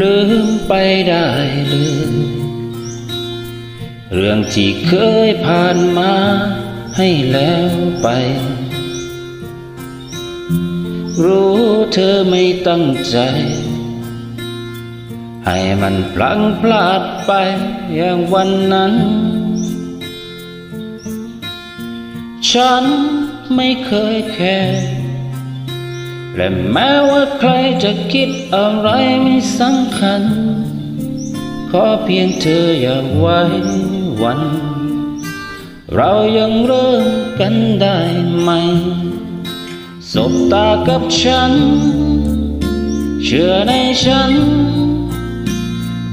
ลืมไปได้เลยเรื่องที่เคยผ่านมาให้แล้วไป รู้เธอไม่ตั้งใจ ให้มันพลังพลาดไปอย่างวันนั้น ฉันไม่เคยแคร์ และแม้ว่าใครจะคิดอะไรไม่สำคัญ ขอเพียงเธออย่าไว้วัน เรายังเริ่มกันได้ไหม สบตากับฉัน เชื่อในฉัน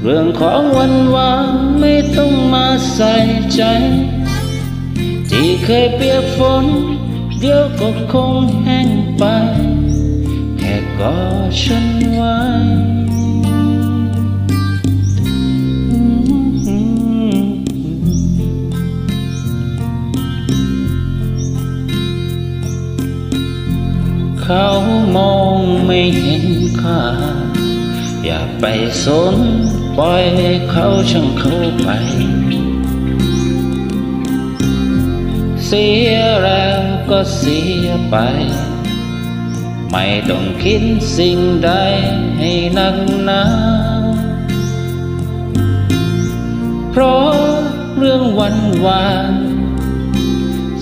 เรื่องของวันวานไม่ต้องมาใส่ใจ ที่เคยเปียกฝน เดี๋ยวก็คงแห้งไป กอดฉันไว้เขามองไม่เห็นค่า อย่าไปสนปล่อยให้เขาช่างเขาไป เสียแรงก็เสียไป ไม่ต้องคิดสิ่งใดให้นักหนา เพราะเรื่องวันวาน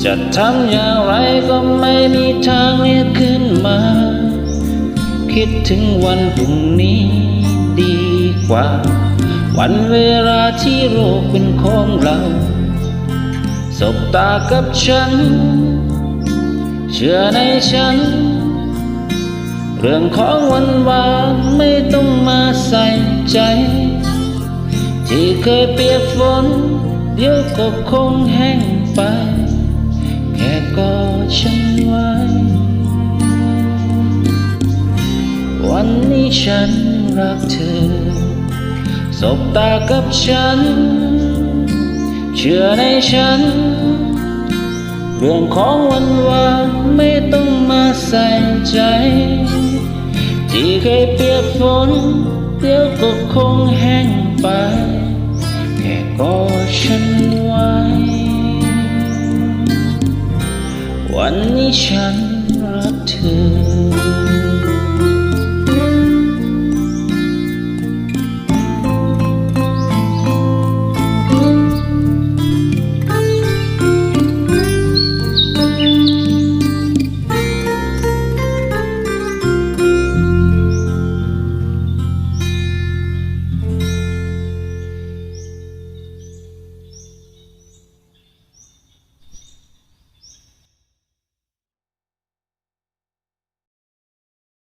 จะทำอย่างไรก็ไม่มีทางเรียกขึ้นมา คิดถึงวันพรุ่งนี้ดีกว่า วันเวลาที่โลกเป็นของเราสบตากับฉัน เชื่อในฉัน เรื่องของวันวานไม่ต้องมาใส่ใจ ที่เคยเปียกฝน เดี๋ยวก็คงแห้งไป แค่กอดฉันไว้ วันนี้ฉันรักเธอ สบตากับฉัน เชื่อในฉัน เรื่องของวันวานไม่ต้อง ที่เคยเปียกฝนเดี๋ยวก็คงแห้งไปแค่กอดฉันไว้ วันนี้ฉันรักเธอ